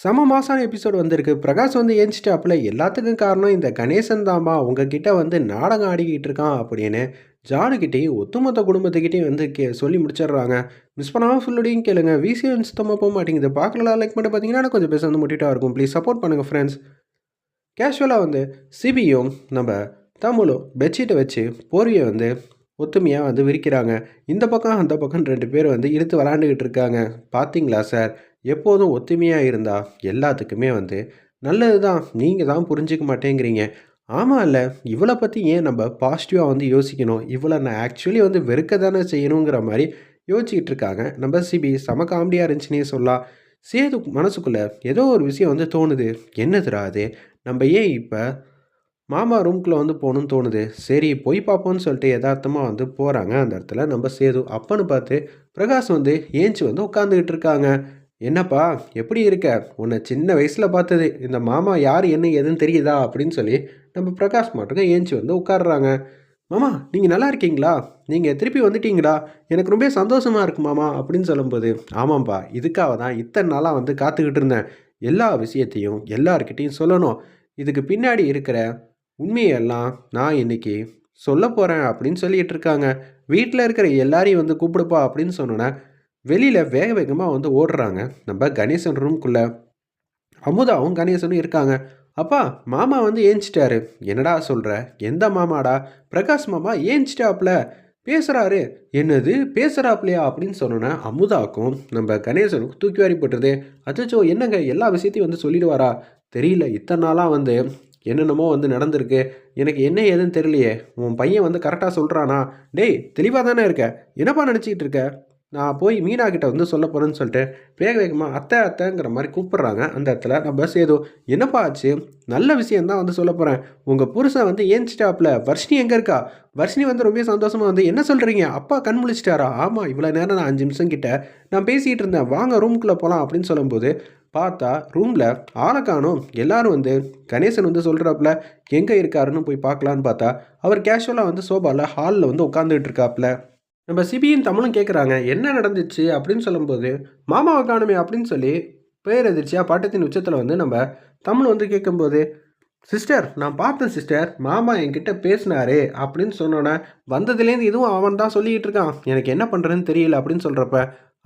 செம மாசான எபிசோடு வந்திருக்கு. பிரகாஷ் வந்து ஏஞ்சிட்டாப்புல எல்லாத்துக்கும் காரணம் இந்த கணேசன் தாம்பா உங்ககிட்ட வந்து நாடகம் ஆடிக்கிட்டு இருக்கான் அப்படின்னு ஜானுக்கிட்டேயும் ஒத்துமொத்த குடும்பத்துக்கிட்டேயும் வந்து கே சொல்லி முடிச்சிடுறாங்க. மிஸ் பண்ணாமல் ஃபுல்லோடையும் கேளுங்க. விசிஎன் சுத்தமாக போக மாட்டேங்குது. பார்க்கலாம் லைக் மட்டும் பார்த்தீங்கன்னா கொஞ்சம் பேச வந்து முட்டிட்டா இருக்கும். ப்ளீஸ் சப்போர்ட் பண்ணுங்கள் ஃப்ரெண்ட்ஸ் கேஷுவலாக வந்து சிபியும் நம்ம தமிழும் பெட்ஷீட்டை வச்சு போர்வியை வந்து ஒத்துமையாக வந்து விரிக்கிறாங்க. இந்த பக்கம் அந்த பக்கம் ரெண்டு பேர் வந்து இழுத்து விளாண்டுக்கிட்டு இருக்காங்க. பார்த்தீங்களா சார் எப்போதும் ஒத்துமையாக இருந்தால் எல்லாத்துக்குமே வந்து நல்லது தான் நீங்கள் தான் புரிஞ்சிக்க மாட்டேங்கிறீங்க. ஆமாம் இல்லை இவளை பற்றி ஏன் நம்ம பாசிட்டிவாக வந்து யோசிக்கணும்? இவளை நான் ஆக்சுவலி வந்து வெறுக்க தானே செய்யணுங்கிற மாதிரி யோசிச்சுக்கிட்டு இருக்காங்க. நம்ம சிபி செம காமெடியாக இருந்துச்சுன்னே சொல்லலாம். சேது மனசுக்குள்ளே ஏதோ ஒரு விஷயம் வந்து தோணுது. என்னதுடா அது? நம்ம ஏன் இப்போ மாமா ரூம்குள்ளே வந்து போகணும்னு தோணுது? சரி போய் பார்ப்போம்னு சொல்லிட்டு யதார்த்தமாக வந்து போகிறாங்க அந்த இடத்துல நம்ம சேது அப்பன்னு பார்த்து பிரகாஷ் வந்து ஏஞ்சி வந்து உட்காந்துக்கிட்டு இருக்காங்க. என்னப்பா எப்படி இருக்க? உன்னை சின்ன வயசில் பார்த்தது. இந்த மாமா யார் என்ன ஏதுன்னு தெரியுதா? அப்படின்னு சொல்லி நம்ம பிரகாஷ் மாட்டுக்கு ஏஞ்சி வந்து உட்காடுறாங்க மாமா நீங்கள் நல்லா இருக்கீங்களா? நீங்கள் திருப்பி வந்துட்டீங்களா? எனக்கு ரொம்ப சந்தோஷமாக இருக்கு மாமா அப்படின்னு சொல்லும்போது ஆமாம்ப்பா இதுக்காக தான் இத்தனை நாளாக வந்து காத்துக்கிட்டு இருந்தேன். எல்லா விஷயத்தையும் எல்லாருக்கிட்டையும் சொல்லணும். இதுக்கு பின்னாடி இருக்கிற உண்மையெல்லாம் நான் இன்றைக்கி சொல்ல போகிறேன் அப்படின்னு சொல்லிகிட்டு இருக்காங்க. வீட்டில் இருக்கிற எல்லாரையும் வந்து கூப்பிடுப்பா அப்படின்னு சொன்னோன்னே வெளியில் வேக வேகமாக வந்து ஓடுறாங்க. நம்ம கணேசன் ரூம்குள்ளே அமுதாவும் கணேசனும் இருக்காங்க. அப்பா மாமா வந்து ஏஞ்சிட்டாரு. என்னடா சொல்கிற எந்த மாமாடா? பிரகாஷ் மாமா ஏஞ்சிட்டாப்ல. பேசுகிறாரு என்னது? பேசுகிறாப்லையா அப்படின்னு சொன்னோன்னே அமுதாக்கும் நம்ம கணேசனுக்கும் தூக்கி வாரி போட்டுருது. அச்சோ என்னங்க? எல்லா விஷயத்தையும் வந்து சொல்லிடுவாரா? தெரியல. இத்தனை நாளாக வந்து என்னென்னமோ வந்து நடந்திருக்கு. எனக்கு என்ன ஏதுன்னு தெரியலையே. உன் பையன் வந்து கரெக்டாக சொல்கிறானா டேய் தெளிவாக தானே இருக்க. என்னப்பா நினச்சிக்கிட்டு இருக்க? நான் போய் மீனா கிட்ட வந்து சொல்ல போகிறேன்னு சொல்லிட்டு வேக வேகமாக அத்தை அத்தைங்கிற மாதிரி கூப்பிட்றாங்க. அந்த இடத்துல நான் பஸ் ஏதோ என்னப்பா ஆச்சு? நல்ல விஷயம் தான் வந்து சொல்ல போகிறேன் உங்கள் புருஷன் வந்து ஏஞ்சிட்டாப்ல. வர்ஷினி எங்கே இருக்கா? வர்ஷினி வந்து ரொம்ப சந்தோஷமாக வந்து என்ன சொல்கிறீங்க அப்பா கண் முழிச்சிட்டாரா? ஆமாம் இவ்வளோ நேரம் நான் அஞ்சு நிமிஷம் கிட்ட நான் பேசிகிட்டு இருந்தேன். வாங்க ரூம்குள்ளே போகலாம் அப்படின்னு சொல்லும்போது பார்த்தா ரூமில் ஆளை காணும். எல்லாரும் வந்து கணேசன் வந்து சொல்கிறாப்புல எங்கே இருக்காருன்னு போய் பார்க்கலான்னு பார்த்தா அவர் கேஷுவலாக வந்து சோபாவில் ஹாலில் வந்து உட்காந்துக்கிட்டு இருக்காப்புல நம்ம சிபியின் தமிழும் கேட்குறாங்க என்ன நடந்துச்சு? அப்படின்னு சொல்லும்போது மாமாவை காணுமே அப்படின்னு சொல்லி பேர் எதிர்ச்சியாக பாட்டத்தின் உச்சத்தில் வந்து நம்ம தமிழ் வந்து கேட்கும்போது சிஸ்டர் நான் பார்த்தேன் சிஸ்டர் மாமா என்கிட்ட பேசினாரு அப்படின்னு சொன்னோன்னே வந்ததுலேருந்து இதுவும் அவன் தான் சொல்லிக்கிட்டு இருக்கான். எனக்கு என்ன பண்ணுறதுன்னு தெரியல அப்படின்னு சொல்கிறப்ப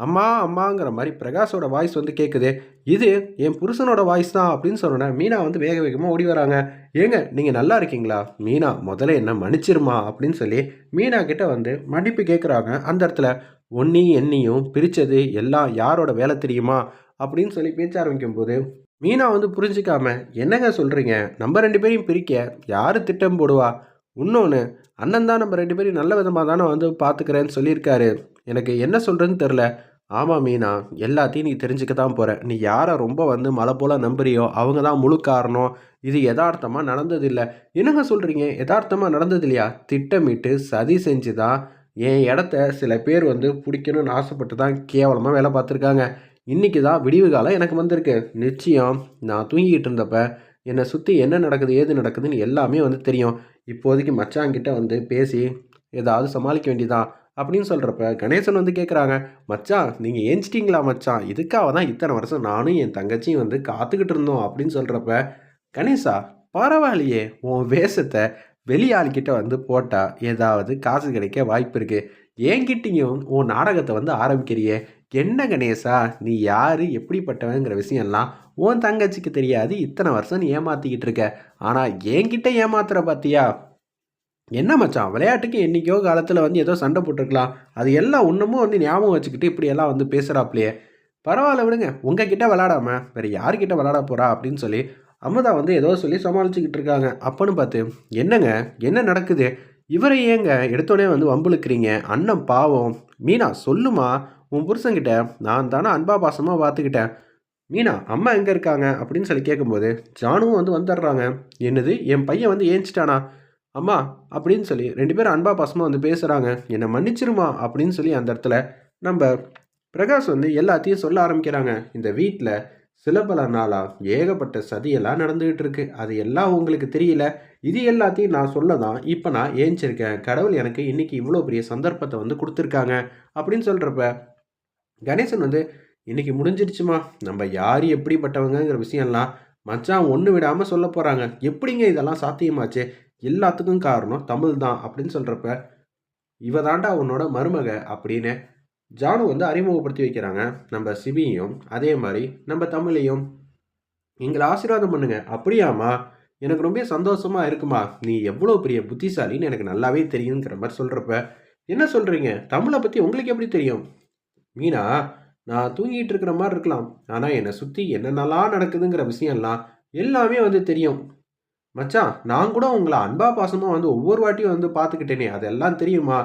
அம்மா அம்மாங்கிற மாதிரி பிரகாஷோட வாய்ஸ் வந்து கேட்குது இது என் புருஷனோட வாய்ஸ் தான் அப்படின்னு சொன்னோன்னே மீனா வந்து வேக வேகமாக ஓடி வராங்க. ஏங்க நீங்கள் நல்லா இருக்கீங்களா? மீனா முதல்ல என்ன மன்னிச்சிருமா? அப்படின்னு சொல்லி மீனா கிட்ட வந்து மன்னிப்பு கேட்குறாங்க அந்த இடத்துல ஒன்னி என்னையும் பிரித்தது எல்லாம் யாரோட வேலை தெரியுமா? அப்படின்னு சொல்லி பேச்ச ஆரம்பிக்கும் போது மீனா வந்து புரிஞ்சிக்காம என்னங்க சொல்கிறீங்க நம்ம ரெண்டு பேரையும் பிரிக்க யார் திட்டம் போடுவா? இன்னொன்று அண்ணன் தான் நம்ம ரெண்டு பேரையும் நல்ல விதமாக தானே வந்து பார்த்துக்கிறேன்னு சொல்லியிருக்காரு. எனக்கு என்ன சொல்கிறேன்னு தெரில ஆமாம் மீனா. எல்லாத்தையும் நீ தெரிஞ்சுக்க தான் போகிற நீ யாரை ரொம்ப வந்து மலை போல் நம்புறியோ அவங்க தான் முழு காரணம். இது யதார்த்தமாக நடந்ததில்லை. என்னங்க சொல்கிறீங்க யதார்த்தமாக நடந்தது இல்லையா திட்டமிட்டு சதி செஞ்சு தான் என் இடத்த சில பேர் வந்து பிடிக்கணும்னு ஆசைப்பட்டு தான் கேவலமாக வேலை பார்த்துருக்காங்க. இன்றைக்கி தான் விடிவு காலம் எனக்கு வந்திருக்கு. நிச்சயம் நான் தூங்கிக்கிட்டு இருந்தப்ப என்னை சுற்றி என்ன நடக்குது ஏது நடக்குதுன்னு எல்லாமே வந்து தெரியும். இப்போதைக்கு மச்சாங்கிட்ட வந்து பேசி ஏதாவது சமாளிக்க வேண்டியதான் அப்படின்னு சொல்கிறப்ப கணேசன் வந்து கேட்குறாங்க மச்சான் நீங்கள் ஏஞ்சிட்டிங்களா மச்சான்? இதுக்காக தான் இத்தனை வருஷம் நானும் என் தங்கச்சியும் வந்து காத்துக்கிட்டு இருந்தோம். அப்படின்னு சொல்கிறப்ப கணேசா பரவாயில்லையே உன் வேஷத்தை வெளியாள்கிட்ட வந்து போட்டால் ஏதாவது காசு கிடைக்க வாய்ப்பு இருக்குது ஏங்கிட்டையும் உன் நாடகத்தை வந்து ஆரம்பிக்கிறியே. என்ன கணேசா நீ யார் எப்படிப்பட்டவங்கிற விஷயம்லாம் உன் தங்கச்சிக்கு தெரியாது. இத்தனை வருஷம் நீ ஏமாற்றிக்கிட்டு இருக்க. ஆனால் என்கிட்ட ஏமாத்துற பார்த்தியா என்ன மச்சான் விளையாட்டுக்கு என்றைக்கோ காலத்தில் வந்து ஏதோ சண்டை போட்டிருக்கலாம். அது எல்லாம் இன்னமும் வந்து ஞாபகம் வச்சுக்கிட்டு இப்படியெல்லாம் வந்து பேசுகிறாப்லையே பரவாயில்ல விடுங்க உங்ககிட்ட விளாடாம வேறு யார்கிட்ட விளாட போகிறா அப்படின்னு சொல்லி அமுதா வந்து ஏதோ சொல்லி சமாளிச்சுக்கிட்டு இருக்காங்க. அப்பன்னு பார்த்து என்னங்க என்ன நடக்குது? இவரை ஏங்க எடுத்தோடனே வந்து வம்புழுக்கிறீங்க? அண்ணன் பாவம். மீனா சொல்லுமா? உன் புருஷங்கிட்ட நான் தானே அன்பா பாசமாக பார்த்துக்கிட்டேன் மீனா அம்மா எங்கே இருக்காங்க? அப்படின்னு சொல்லி கேட்கும்போது ஜானுவும் வந்து வந்துடுறாங்க. என்னது என் பையன் வந்து ஏஞ்சிட்டானா? அம்மா அப்படின்னு சொல்லி ரெண்டு பேரும் அன்பா பாசமாக வந்து பேசுகிறாங்க என்னை மன்னிச்சிருமா? அப்படின்னு சொல்லி அந்த இடத்துல நம்ம பிரகாஷ் வந்து எல்லாத்தையும் சொல்ல ஆரம்பிக்கிறாங்க. இந்த வீட்டில் சில பல நாளாக ஏகப்பட்ட சதியெல்லாம் நடந்துகிட்டு இருக்கு. அது எல்லாம் உங்களுக்கு தெரியல. இது எல்லாத்தையும் நான் சொல்ல தான் இப்போ நான் ஏஞ்சிருக்கேன். கடவுள் எனக்கு இன்னைக்கு இவ்வளோ பெரிய சந்தர்ப்பத்தை வந்து கொடுத்துருக்காங்க. அப்படின்னு சொல்கிறப்ப கணேசன் வந்து இன்னைக்கு முடிஞ்சிருச்சுமா. நம்ம யார் எப்படிப்பட்டவங்கங்கிற விஷயம்லாம் மச்சான் ஒன்று விடாமல் சொல்ல போகிறாங்க எப்படிங்க இதெல்லாம் சாத்தியமாச்சு? எல்லாத்துக்கும் காரணம் தமிழ் தான் அப்படின்னு சொல்கிறப்ப இவ தாண்டா உன்னோட மருமக அப்படின்னு ஜானு வந்து அறிமுகப்படுத்தி வைக்கிறாங்க. நம்ம சிபியும் அதே மாதிரி நம்ம தமிழையும் எங்களை ஆசீர்வாதம் பண்ணுங்க. அப்படியாம்மா? எனக்கு ரொம்ப சந்தோஷமா இருக்குமா? நீ எவ்வளோ பெரிய புத்திசாலின்னு எனக்கு நல்லாவே தெரியுங்கிற மாதிரி சொல்கிறப்ப என்ன சொல்கிறீங்க தமிழை பற்றி உங்களுக்கு எப்படி தெரியும்? மீனா நான் தூங்கிட்டு இருக்கிற மாதிரி இருக்கலாம். ஆனால் என்னை சுற்றி என்னென்னலாம் நடக்குதுங்கிற விஷயம்லாம் எல்லாமே வந்து தெரியும். மச்சான் நான் கூட உங்களை அன்பா பாசமாக வந்து ஒவ்வொரு வாட்டியும் வந்து பார்த்துக்கிட்டேனே. அதெல்லாம் தெரியுமா?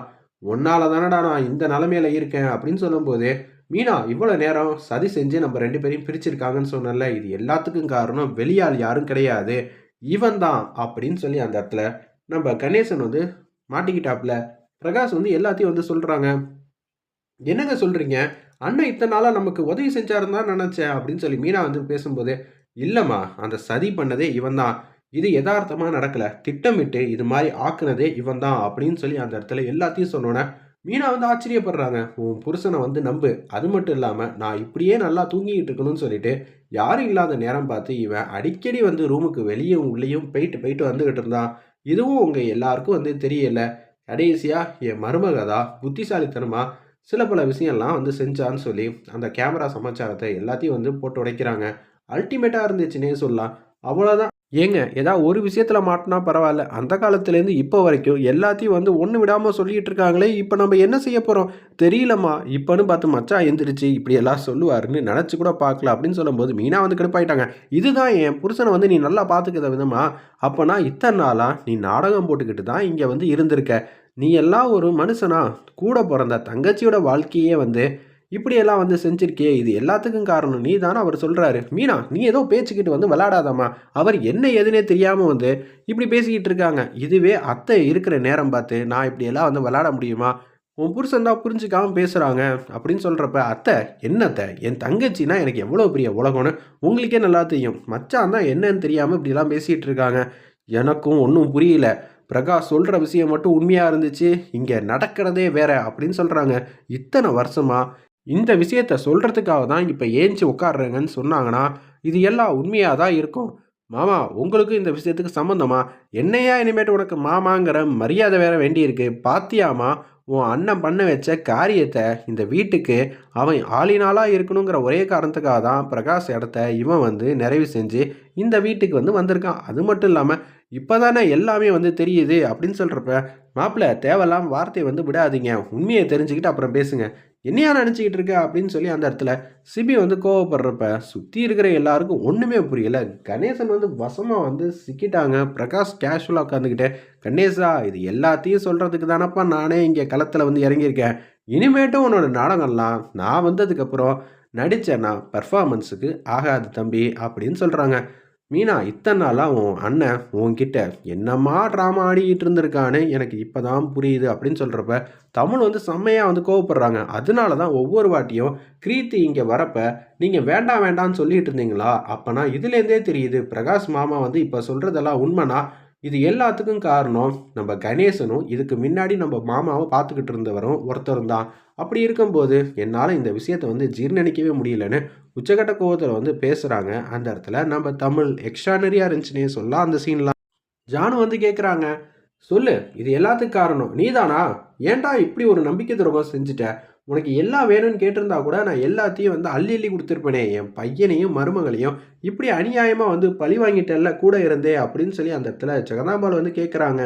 உன்னால தானடா நான் இந்த நிலமையில இருக்கேன் அப்படின்னு சொல்லும்போது மீனா இவ்வளோ நேரம் சதி செஞ்சு நம்ம ரெண்டு பேரையும் பிரிச்சிருக்காங்கன்னு சொன்னல இது எல்லாத்துக்கும் காரணம் வெளியால் யாரும் கிடையாது. இவன் தான் அப்படின்னு சொல்லி அந்த இடத்துல நம்ம கணேசன் வந்து மாட்டிக்கிட்டாப்புல. பிரகாஷ் வந்து எல்லாத்தையும் வந்து சொல்கிறாங்க என்னங்க சொல்கிறீங்க அண்ணன் இத்தனை நாளாக நமக்கு உதவி செஞ்சாருந்தான் நினச்சேன் அப்படின்னு சொல்லி மீனா வந்து பேசும்போது இல்லைம்மா அந்த சதி பண்ணதே இவன் தான். இது யதார்த்தமாக நடக்கலை. திட்டமிட்டு இது மாதிரி ஆக்குனதே இவன் தான் அப்படின்னு சொல்லி அந்த இடத்துல எல்லாத்தையும் சொன்னோன்னே மீனா வந்து ஆச்சரியப்படுறாங்க. உன் புருஷனை வந்து நம்பு. அது மட்டும் இல்லாமல் நான் இப்படியே நல்லா தூங்கிக்கிட்டு இருக்கணும்னு சொல்லிட்டு யாரும் இல்லாத நேரம் பார்த்து இவன் அடிக்கடி வந்து ரூமுக்கு வெளியும் உள்ளேயும் போயிட்டு போயிட்டு வந்துக்கிட்டு இருந்தான். இதுவும் உங்கள் எல்லாருக்கும் வந்து தெரியல. கடைசியாக என் மருமகதா புத்திசாலித்தனமாக சில பல விஷயம்லாம் வந்து செஞ்சான்னு சொல்லி அந்த கேமரா சமாச்சாரத்தை எல்லாத்தையும் வந்து போட்டு உடைக்கிறாங்க. அல்டிமேட்டாக இருந்துச்சுன்னே சொல்லலாம். அவ்வளோதான் ஏங்க ஏதாவது ஒரு விஷயத்தில் மாட்டினா பரவாயில்ல. அந்த காலத்துலேருந்து இப்போ வரைக்கும் எல்லாத்தையும் வந்து ஒன்று விடாமல் சொல்லிகிட்டு இருக்காங்களே இப்போ நம்ம என்ன செய்ய போகிறோம் தெரியலம்மா. இப்போன்னு பார்த்து மச்சான் எந்திரிச்சு இப்படி எல்லாம் சொல்லுவாருன்னு நினச்சி கூட பார்க்கல அப்படின்னு சொல்லும்போது மீனா வந்து கடுப்பாயிட்டாங்க. இதுதான் என் புருஷனை வந்து நீ நல்லா பார்த்துக்கிற விதமா? அப்போனா இத்தனை நாளாக நீ நாடகம் போட்டுக்கிட்டு தான் இங்கே வந்து இருந்திருக்க. நீ எல்லாம் ஒரு மனுஷனா? கூட பிறந்த தங்கச்சியோட வாழ்க்கையே வந்து இப்படியெல்லாம் வந்து செஞ்சிருக்கே இது எல்லாத்துக்கும் காரணம். நீ தானே அவர் சொல்கிறாரு மீனா நீ ஏதோ பேச்சுக்கிட்டு வந்து விளாடாதாம்மா அவர் என்ன எதுனே தெரியாமல் வந்து இப்படி பேசிக்கிட்டு இருக்காங்க. இதுவே அத்தை இருக்கிற நேரம் பார்த்து நான் இப்படியெல்லாம் வந்து விளாட முடியுமா? உன் புருஷன் தான் புரிஞ்சுக்காம பேசுகிறாங்க அப்படின்னு சொல்கிறப்ப அத்தை என்னத்தை என் தங்கச்சின்னா எனக்கு எவ்வளோ பெரிய உலகம்னு உங்களுக்கே நல்லா தெரியும். மச்சான் தான் என்னன்னு தெரியாமல் இப்படிலாம் பேசிகிட்டு இருக்காங்க. எனக்கும் ஒன்றும் புரியல. பிரகாஷ் சொல்கிற விஷயம் மட்டும் உண்மையாக இருந்துச்சு. இங்கே நடக்கிறதே வேற அப்படின்னு சொல்கிறாங்க இத்தனை வருஷமாக இந்த விஷயத்த சொல்கிறதுக்காக தான் இப்போ ஏஞ்சி உட்காடுறேங்கன்னு சொன்னாங்கன்னா இது எல்லாம் உண்மையாக தான் இருக்கும். மாமா உங்களுக்கு இந்த விஷயத்துக்கு சம்மந்தமா என்னையா இனிமேட்டு உனக்கு மாமாங்கிற மரியாதை வேற வேண்டியிருக்கு. பாத்தியாமா உன் அண்ணன் பண்ண வச்ச காரியத்தை இந்த வீட்டுக்கு அவன் ஆளினாலாக இருக்கணுங்கிற ஒரே காரணத்துக்காக தான் பிரகாஷ் இடத்த இவன் வந்து நிறைவு செஞ்சு இந்த வீட்டுக்கு வந்து வந்திருக்கான். அது மட்டும் இல்லாமல் இப்போ தானே எல்லாமே வந்து தெரியுது அப்படின்னு சொல்கிறப்ப மாப்பிள்ளை தேவையில்லாமல் வார்த்தையை வந்து விடாதீங்க. உண்மையை தெரிஞ்சுக்கிட்டு அப்புறம் பேசுங்க. என்னையா நினச்சிக்கிட்டு இருக்க அப்படின்னு சொல்லி அந்த இடத்துல சிபி வந்து கோவப்படுறப்ப சுற்றி இருக்கிற எல்லாருக்கும் ஒன்றுமே புரியலை. கணேசன் வந்து வசமாக வந்து சிக்கிட்டாங்க. பிரகாஷ் கேஷுவலாக உட்காந்துக்கிட்டே கணேசா இது எல்லாத்தையும் சொல்கிறதுக்கு தானப்பா நானே இங்கே களத்தில் வந்து இறங்கியிருக்கேன். இனிமேட்டும் உன்னோட நாடகம்லாம் நான் வந்ததுக்கப்புறம் நடித்தேன்னா பர்ஃபாமன்ஸுக்கு ஆகாது தம்பி அப்படின்னு சொல்கிறாங்க மீனா இத்தனை நாளாக உன் அண்ணன் உன்கிட்ட என்னம்மா ட்ராமா ஆடிக்கிட்டு இருந்திருக்கான்னு எனக்கு இப்போ தான் புரியுது அப்படின்னு சொல்கிறப்ப தமிழ் வந்து செம்மையாக வந்து கோவப்படுறாங்க. அதனால தான் ஒவ்வொரு வாட்டியும் கிரீத்தி இங்கே வரப்ப நீங்கள் வேண்டாம் வேண்டாம்னு சொல்லிட்டு இருந்தீங்களா? அப்போனா இதுலேருந்தே தெரியுது. பிரகாஷ் மாமா வந்து இப்போ சொல்கிறதெல்லாம் உண்மைனா இது எல்லாத்துக்கும் காரணம் நம்ம கணேசனும் இதுக்கு முன்னாடி நம்ம மாமாவை பார்த்துக்கிட்டு இருந்தவரும் ஒருத்தரும் தான் அப்படி இருக்கும்போது என்னால் இந்த விஷயத்தை வந்து ஜீர்ணிக்கவே முடியலன்னு உச்சகட்ட கோவத்தில் வந்து பேசுகிறாங்க அந்த இடத்துல நம்ம தமிழ் எக்ஸ்ட்ரானரியாக இருந்துச்சுன்னே சொல்லலாம். அந்த சீன்லாம் ஜானு வந்து கேட்குறாங்க சொல்லு இது எல்லாத்துக்கும் காரணம். நீதானா? ஏன்டா இப்படி ஒரு நம்பிக்கை துரோகம் செஞ்சுட்ட? உனக்கு எல்லாம் வேணும்னு கேட்டிருந்தா கூட நான் எல்லாத்தையும் வந்து அள்ளி அள்ளி கொடுத்துருப்பேனே. என் பையனையும் மருமகளையும் இப்படி அநியாயமாக வந்து பழி வாங்கிட்டல்ல கூட இருந்தே அப்படின்னு சொல்லி அந்த இடத்துல ஜெகதாம்பால் வந்து கேட்குறாங்க